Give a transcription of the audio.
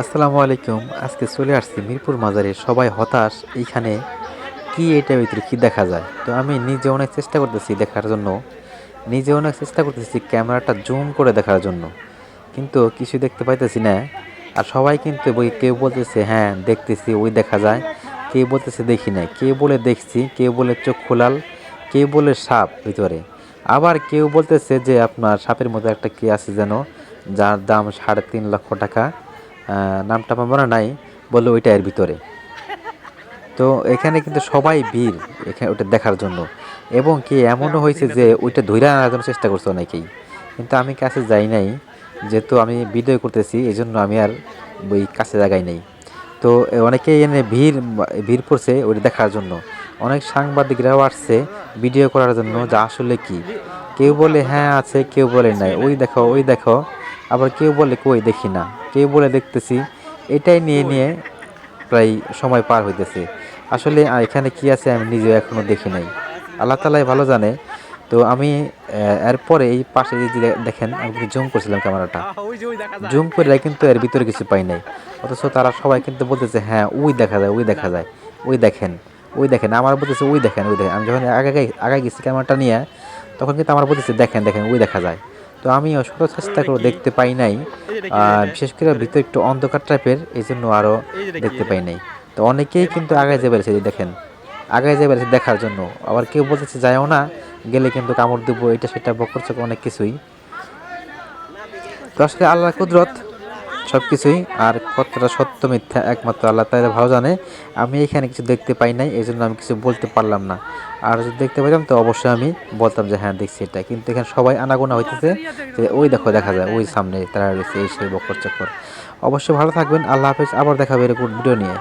আসসালামু আলাইকুম। আজকে চলে আসছি মিরপুর মাজারে। সবাই হতাশ, এইখানে কি এটা ভিতরে কি দেখা যায়? তো আমি নিজে অনেক চেষ্টা করতেছি দেখার জন্য। নিজে অনেক চেষ্টা করতেছি ক্যামেরাটা জুম করে দেখার জন্য। কিন্তু কিছু দেখতে পাইতেছি না। আর সবাই কিন্তু কেউ বলতেছে হ্যাঁ দেখতেছি, ওই দেখা যায়। কেউ বলতেছে, দেখি না কেউ বলে, দেখছি। কেউ বলে, চোখ খোলাল। কেউ বলে, সাপ ভিতরে। আবার কেউ বলতেছে যে, আপনার সাপের মতো একটা কি আছে যেন, যার দাম সাড়ে তিন লক্ষ টাকা? নামটা মনে নাই, বলল ওইটা এর ভিতরে। তো এখানে কিন্তু সবাই ভিড় এখানে ওটা দেখার জন্য। এবং কি এমনও হয়েছে যে ওইটা ধৈর্য আনার জন্য চেষ্টা করছে অনেকেই। কিন্তু আমি কাছে যাই নাই, যেহেতু আমি ভিডিও করতেছি এই জন্য আমি আর ওই কাছে জায়গায় নেই। তো অনেকেই এনে ভিড় ভিড় পড়ছে ওইটা দেখার জন্য। অনেক সাংবাদিকরাও আসছে ভিডিও করার জন্য যা আসলে কি। কেউ বলে হ্যাঁ আছে। কেউ বলে, নাই। ওই দেখো ওই দেখো। আবার কেউ বলে, কই, দেখি না। কেউ বলে, দেখতেছি। এটাই নিয়ে নিয়ে প্রায় সময় পার হইতেছে। আসলে এখানে কি আছে আমি নিজেও এখনও দেখি নাই। আল্লাহ তালাই ভালো জানে। তো আমি এরপরে এই পাশে এই যে দেখেন, আমি জুম করছিলাম ক্যামেরাটা। জুম করে কিন্তু এর ভিতরে কিছু পাই নাই। অথচ তারা সবাই কিন্তু বলতেছে হ্যাঁ ওই দেখা যায়, ওই দেখা যায়, ওই দেখেন ওই দেখেন। আমার বলতেছে, ওই দেখেন ওই দেখেন। আমি যখন আগে আগে গেছি ক্যামেরাটা নিয়ে, তখন কিন্তু আমার বলতেছে, দেখেন দেখেন, ওই দেখা যায়। তো আমি শত চেষ্টা করে দেখতে পাই নাই। বিশেষ করে ভিতরে একটু অন্ধকার টাইপের এই জন্য আরও দেখতে পাই নাই। তো অনেকেই কিন্তু আগে যে বেড়েছে দেখেন আগে যে বেড়েছে দেখার জন্য। আবার কেউ বলতেছে, যায়ও না, গেলে কিন্তু কামড় দেবো, এটা সেটা বকর অনেক কিছুই। তো আসলে আল্লাহ কুদরত সব কিছুই আর কতটা সত্য মিথ্যা একমাত্র আল্লাহ তাই ভালো জানে, আমি এখানে কিছু দেখতে পাই নাই এই জন্য আমি কিছু বলতে পারলাম না। আর যদি দেখতে পাইতাম তো অবশ্যই আমি বলতাম যে হ্যাঁ দেখছি এটা। কিন্তু এখানে সবাই আনাগোনা হইতেছে যে ওই দেখো, দেখা যায়, ওই সামনে তারা রয়েছে, এই সেই বকর চক্কর। অবশ্যই ভালো থাকবেন, আল্লাহ হাফেজ, আবার দেখাবে এরকম ভিডিও নিয়ে।